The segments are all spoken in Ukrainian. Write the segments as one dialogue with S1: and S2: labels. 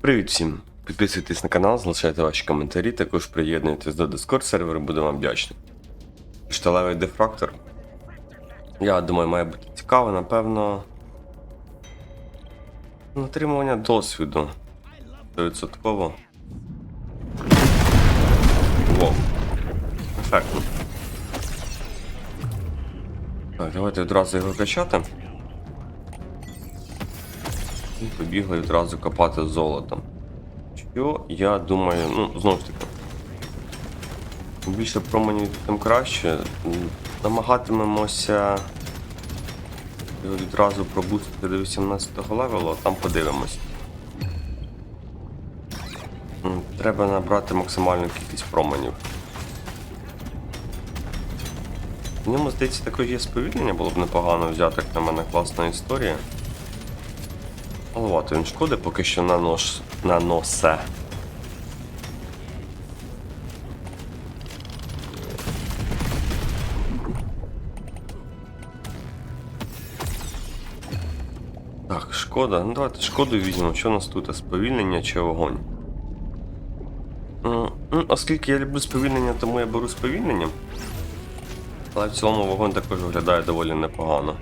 S1: Привіт всім! Підписуйтесь на канал, залишайте ваші коментарі, також приєднуйтесь до Discord серверу, буду вам вдячний. Шталевий дефрактор. Я думаю, має бути цікаво, напевно. Отримування досвіду. 100%. Воу. Ефектно. Так, давайте одразу його качати. І побігли відразу копати золотом. Що я думаю, ну, знову ж таки. Більше променів, тим краще. Намагатимемося його відразу пробустити до 18 левелу, а там подивимось. Треба набрати максимальну кількість променів. В ньому, здається, також є сповільнення, було б непогано взяти, як на мене класна історія. Маловато він шкоди поки що нанос... наносе. Так, шкода. Ну давайте шкоду візьмемо. Що у нас тут? Сповільнення чи вогонь? Ну, Оскільки я люблю сповільнення, тому я беру сповільнення. Але в цілому вогонь також виглядає доволі непогано.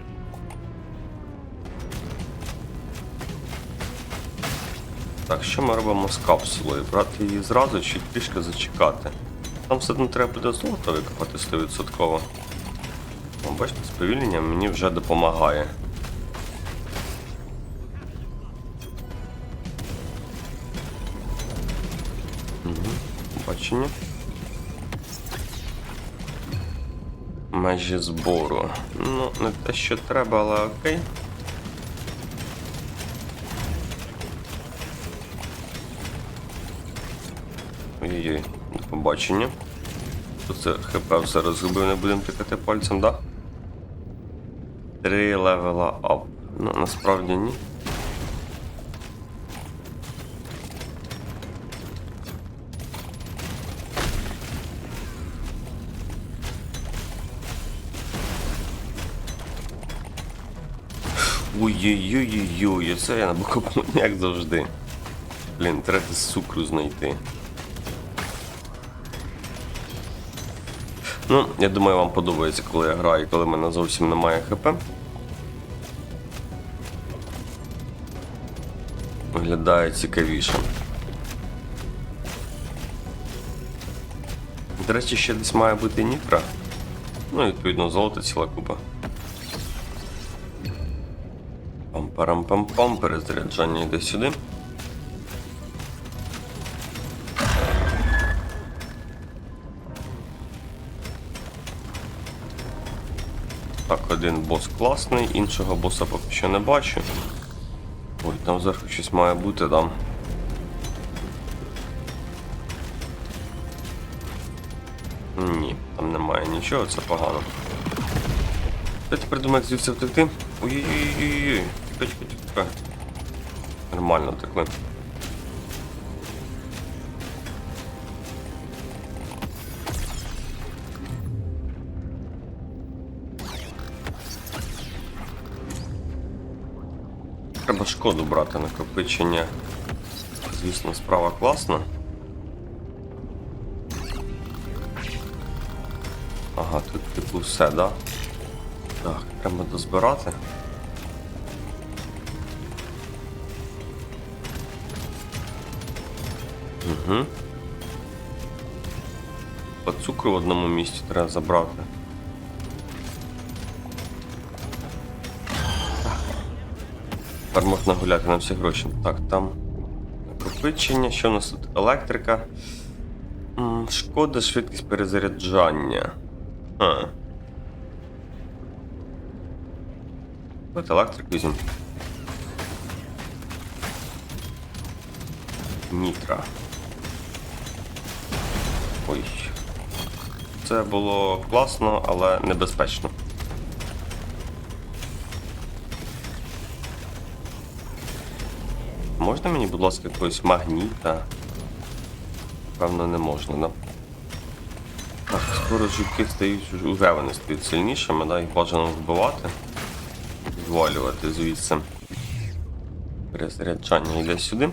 S1: Так, що ми робимо з капсулою? Брати її зразу чи трішки зачекати? Там все одно треба буде золото викопати 100%. О, бачите, сповільнення мені вже допомагає. Угу. Бачення. Межі збору. Ну, не те, що треба, але окей. Ой-ой-ой, до побачення. Тут це ХП все розгубив, не будемо тикати пальцем, да? Три левела ап. Ну, насправді ні. Ой-ой-ой-ой, це я на боку як завжди. Блін, треба цукру знайти. Ну, я думаю, вам подобається, коли я граю, коли в мене зовсім немає ХП. Виглядає цікавіше. До речі, ще десь має бути нітра. Ну, відповідно, золото ціла купа. Пам-парам-пам-пам, перезаряджання йде сюди. Один бос класний, іншого боса поки що не бачу. Ой, там зверху щось має бути, да. Ні, там немає нічого, це погано. Давайте придумати звідси втекти. Ой-ой-ой-ой-ой. Нормально втекли. Треба шкоду брати накопичення. Звісно, справа класна. Ага, тут типу все, да? Так, треба дозбирати. Угу. По цукру в одному місці треба забрати. Тепер можна гуляти на всі гроші. Так, там накопичення. Що у нас тут? Електрика. Шкода, швидкість перезаряджання. А. От електрик візьмемо. Нітра. Ой. Це було класно, але небезпечно. Можна мені, будь ласка, якогось магніта? Певно, не можна, да? Так, скоро жуки стають уже вони стають сильнішими, да, їх бажано вбивати. Звалювати звідси. Перезаряджання йде сюди.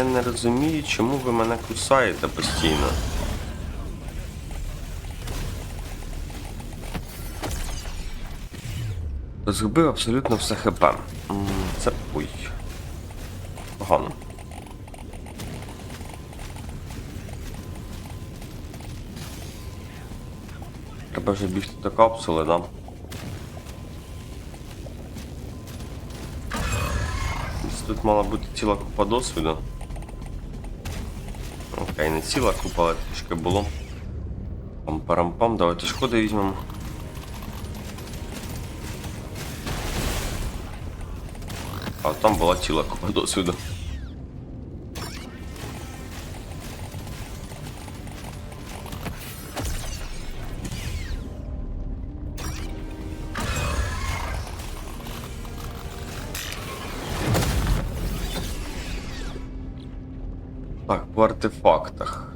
S1: Я не розумію, чому ви мене кусаєте постійно. Згубив абсолютно все ХП. Це ой. Погано. Треба вже бігти до капсули, да? Тут мала бути ціла купа досвіду. Окей, не ціла купа, але трішки було. Пам-парам-пам, давайте шкоди візьмемо. А там була ціла купа досвіду. Так, по артефактах.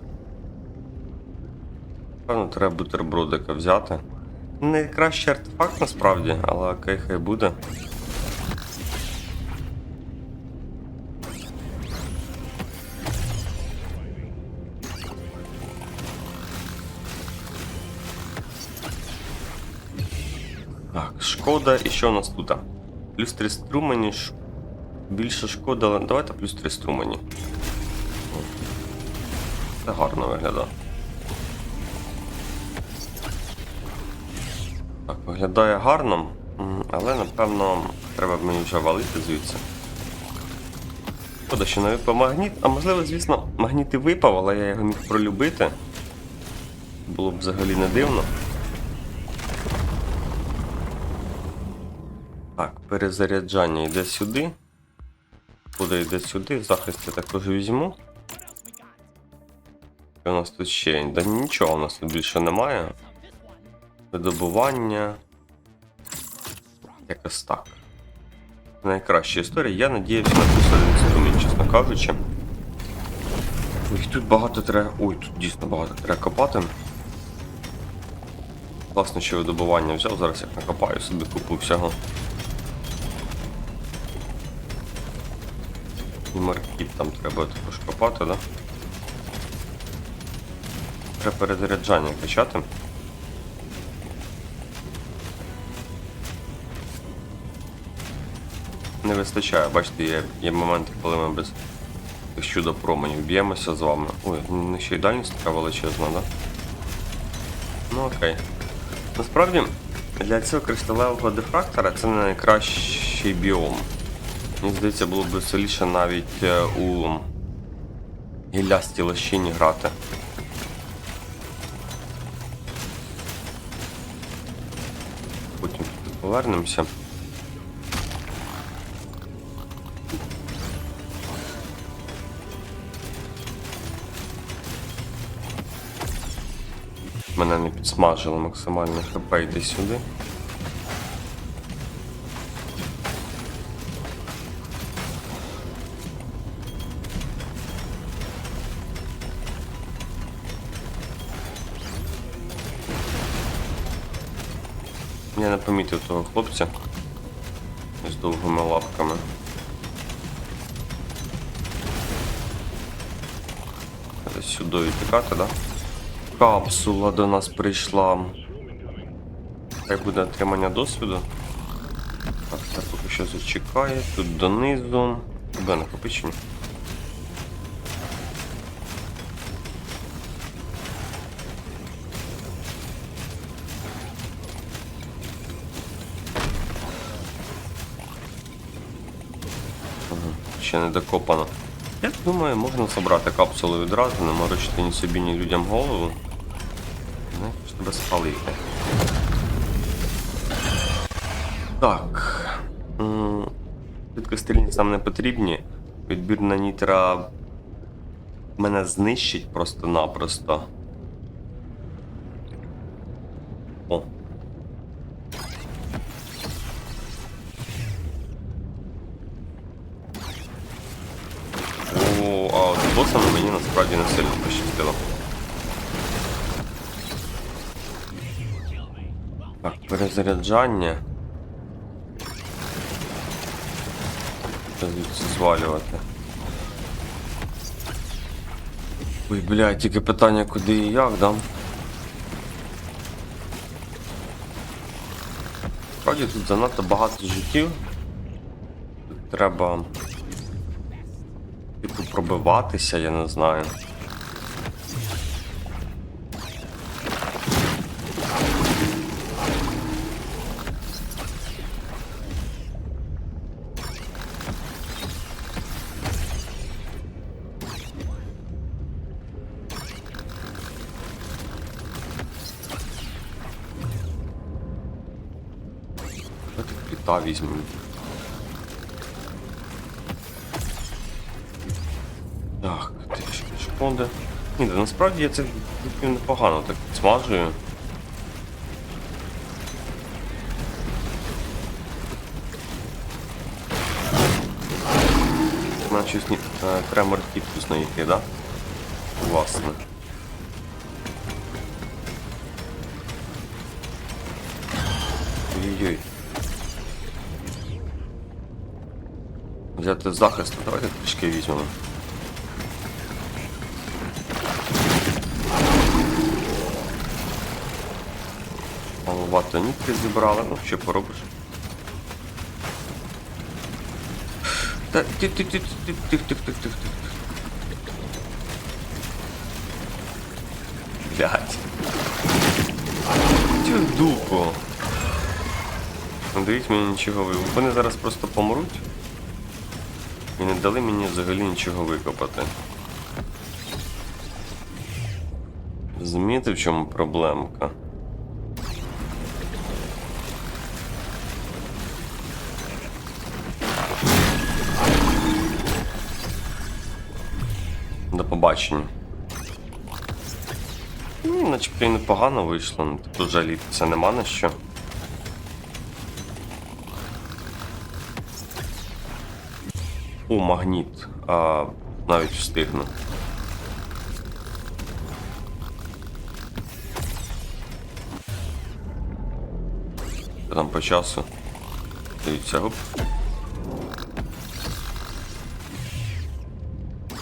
S1: Певно, треба бутербродика взяти. Найкращий артефакт насправді, але окей, хай буде. Так, шкода, і що у нас тут? Плюс 3 струмені, більше шкода, але давайте плюс 3 струмені. Це гарно виглядає. Так, виглядає гарно, але напевно треба б мені вже валити звідси. Шкода, що не випав магніт, а можливо, звісно, магніт і випав, але я його міг пролюбити. Було б взагалі не дивно. Так, перезаряджання йде сюди. Куди йде сюди, захист я також візьму. У нас тут ще? Да нічого у нас тут більше немає. Видобування. Якось так. Найкраща історія. Я надіявся на плюс чесно кажучи. Ой, тут багато треба. Ой, тут дійсно багато треба копати. Класно, що видобування взяв, зараз як накопаю собі купу всього. І маркіт там треба також копати, да? Треба перезаряджання качати. Не вистачає, бачите, є, є моменти, коли ми без чудо променів б'ємося з вами. Ой, не ще й дальність така величезна, да? Ну окей. Насправді, для цього кришталевого дифрактора це не найкращий біом. Мені здається, було б веселіше навіть е, у гіллястій лощині грати. Повернемося. Мене не підсмажило максимально хп йди сюди. Того хлопця з довгими лапками. Сюди тікати, да? Капсула до нас прийшла. Хай буде отримання досвіду. Так, це поки що зачекає. Тут донизу. Тебе накопичення. Ще не докопано. Я думаю, можна забрати капсулу відразу, не морочити ні собі, ні людям голову. Не щоб спалити. Так. М, Швидкострільність нам не потрібні. Відбір на нітра мене знищить просто-напросто. Перезаряджання. Звідси звалювати. Ой, блядь, тільки питання куди і як, да? Справді тут занадто багато життів. Тут треба. Типу пробиватися, я не знаю. Візьмемо. Так, трішки шкоди. Ні, да насправді я це непогано так смажую. Наче кремер кіптус знайти, да? Власне. Ой-ой-ой. Взяти захист, давайте трішки візьмемо. Маловато нітки зібрали, ну що поробиш. Та тих тих тих тих тих тих тих тих тих Блять. Чу дупу. Дивіть мені нічого ви. Вони зараз просто помруть. І не дали мені взагалі нічого викопати. Розумієте, в чому проблемка? До побачення. Ні, начебто і непогано вийшло, ну, типу жалітися нема на що. О, магніт. А, навіть встигну. Що там по часу? Дивіться, гоп.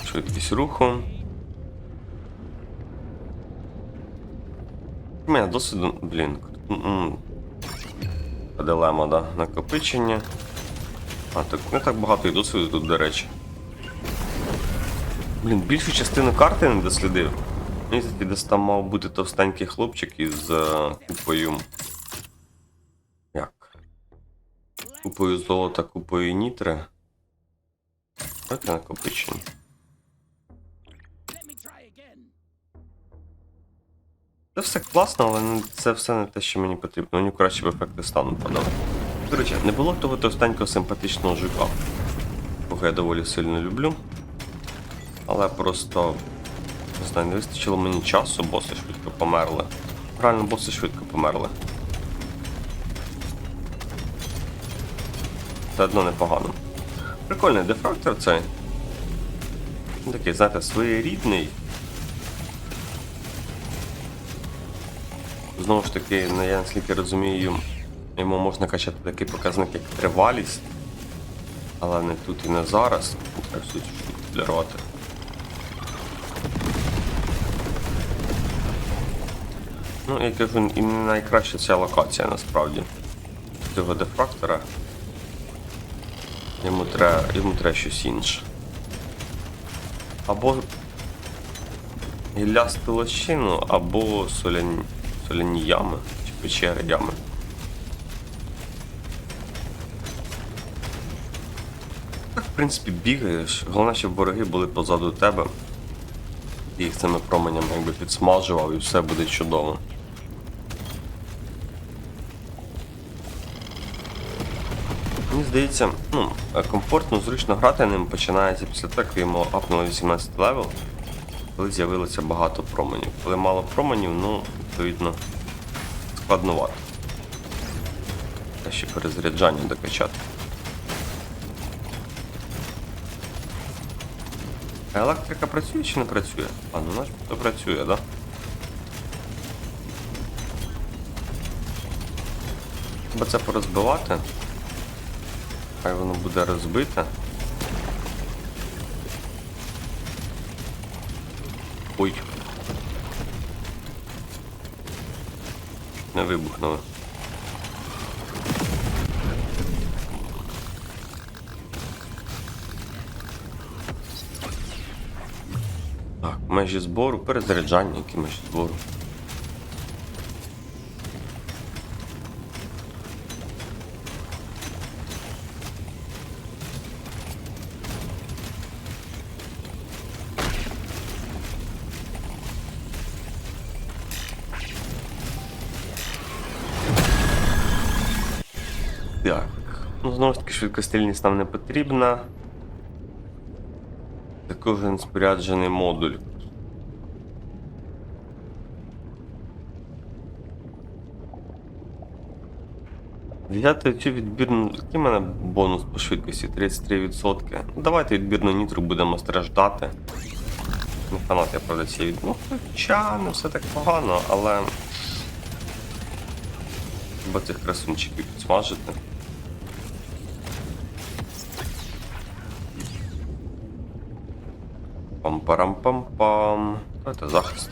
S1: Швидкість руху. У мене досвіду, блін. Дилема, да? Накопичення. А, так не так багато і досвіду тут, до речі. Блін, більшу частину карти не дослідив. Мені здається, десь там мав бути товстенький хлопчик із е, купою. Як? Купою золота, купою нітри. Давайте накопичення. Це все класно, але це все не те, що мені потрібно. Мені краще б ефекти стану подали. До речі, не було того товстенького симпатичного жука. Кого я доволі сильно люблю. Але просто не знаю, не вистачило мені часу, боси швидко померли. Реально, боси швидко померли. Це одно непогано. Прикольний дефрактор цей. Такий, знаєте, своєрідний. Знову ж таки, ну, я наскільки розумію, йому можна качати такий показник, як тривалість. Але не тут і не зараз. Треба всю цю штуку підірвати. Ну, я кажу, і не найкраща ця локація насправді. Цього дефрактора. Йому треба, йому треба щось інше. Або гіллясту лощину, або соляні, соляні ями, чи печери ями. В принципі, бігаєш. Головне, щоб вороги були позаду тебе. Ти їх цими променями якби підсмажував і все буде чудово. Мені здається, ну, комфортно, зручно грати ним починається після того, як йому апнули 18 левел, коли з'явилося багато променів. Коли мало променів, ну, відповідно, складнувато. Та ще перезаряджання докачати. Електрика працює чи не працює? А, ну начебто працює, так? Да? Треба це порозбивати. Хай воно буде розбите. Ой. Не вибухнули. Межі збору, перезаряджання, які межі збору. Ну, знову ж таки, швидкострільність нам не потрібна. Це кожен споряджений модуль. Взяти цю відбірну. Який мене бонус по швидкості? 33%. Ну, давайте відбірну нітру будемо страждати. Не фанат я правда цієї від... Ну, хоча не все так погано, але. Треба цих красунчиків підсмажити. Пам-парам-пам-пам. Це захист.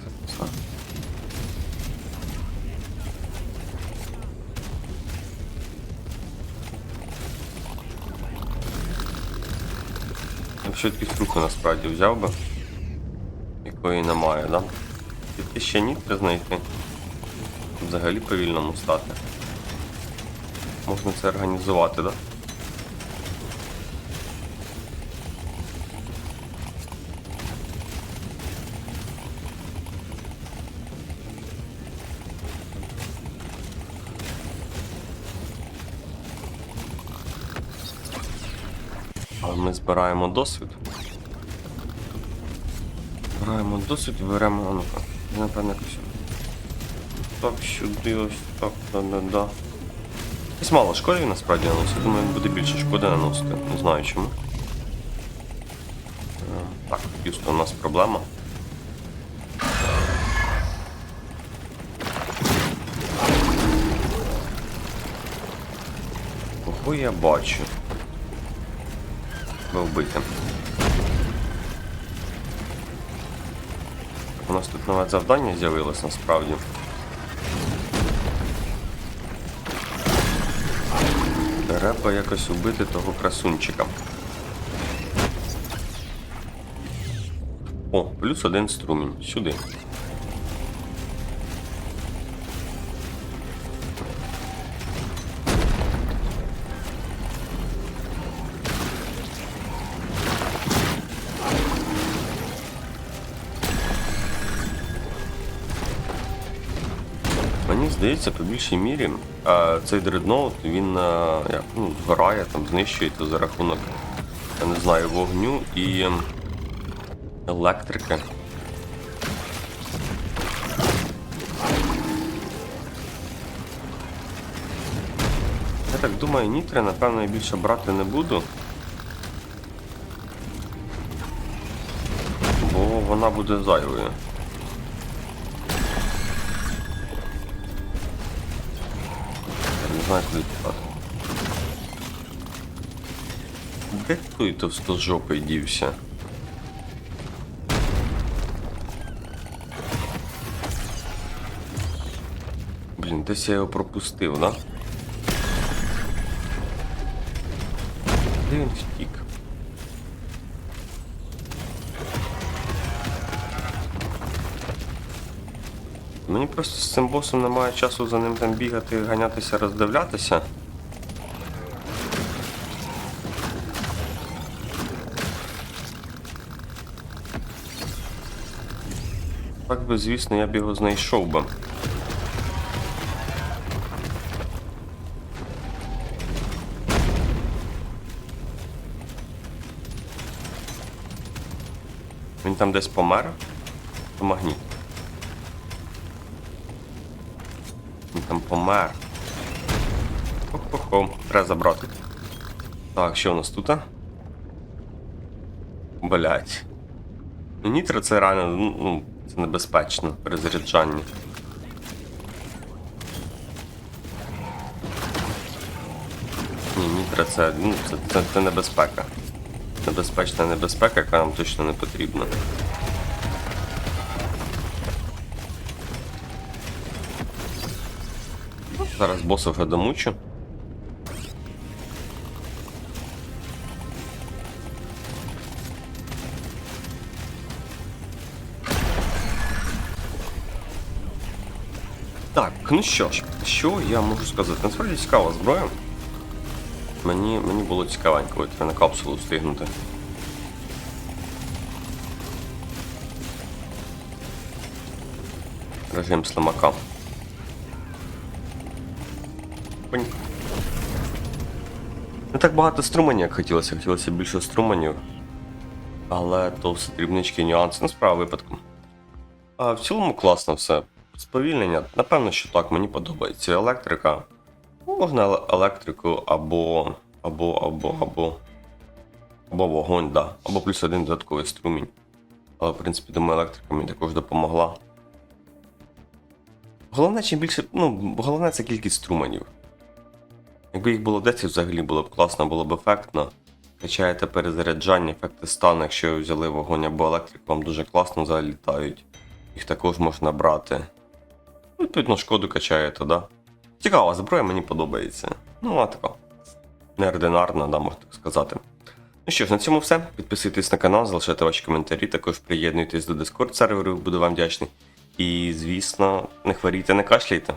S1: Тільки якусь насправді взяв би, якої немає, да? Тільки ще нітки знайти. Взагалі повільному стати. Можна це організувати, да? Але ми збираємо досвід. Збираємо досвід і беремо, а ну-ка, напевно, якось. Так, сюди, ось так, да-да-да. Десь мало шкоди насправді наносить. Думаю, буде більше шкоди наносити. Не знаю чому. Е, Так, Юсто, у нас проблема. Кого я бачу? Ви вбити. У нас тут нове завдання з'явилось насправді. Треба якось убити того красунчика. О, плюс один струмінь. Сюди. Здається, по більшій мірі цей дредноут він ну, згорає, там, знищується за рахунок, я не знаю, вогню і електрики. Я так думаю, нітри, напевно, я більше брати не буду. Бо вона буде зайвою. Знаю, куди тікати. Де той товстожопий дівся? Блін, десь я його пропустив, да? Де він втік? Мені просто з цим босом немає часу за ним там бігати, ганятися, роздивлятися. Так би, звісно, я б його знайшов би. Він там десь помер? То магніт. Помер. Хо-хо-хо, треба забрати. Так, що у нас тут? Блять. Ну, Нітро це реально, ну, ну, це небезпечно при заряджанні. Ні, нітро це, ну, це, це, це небезпека. Небезпечна небезпека, яка нам точно не потрібна. Зараз боса вже домучу. Так, ну що ж, що я можу сказати? Насправді цікава зброя. Мені, мені було цікавенько от на капсулу встигнути. Режим слимака. Понь. Не так багато струманів, як хотілося, хотілося більше струманів. Але то все дрібнички нюанси, ну справа випадку. А в цілому класно все. Сповільнення, напевно, що так, мені подобається. Електрика. Ну, Можна електрику або. або, або, або. Або вогонь, да. Або плюс один додатковий струмінь. Але, в принципі, думаю, електрика мені також допомогла. Головне, чим більше. Ну, головне це кількість струменів. Якби їх було 10, взагалі було б класно, було б ефектно. Качаєте перезаряджання, ефекти стану, якщо взяли вогонь або електрику, вам дуже класно залітають. Їх також можна брати. Ну, Відповідно, шкоду качаєте, да? Цікава зброя, мені подобається. Ну, вона така. Неординарна, да, можна так сказати. Ну що ж, на цьому все. Підписуйтесь на канал, залишайте ваші коментарі, також приєднуйтесь до Discord серверу, буду вам вдячний. І, звісно, не хворійте, не кашляйте.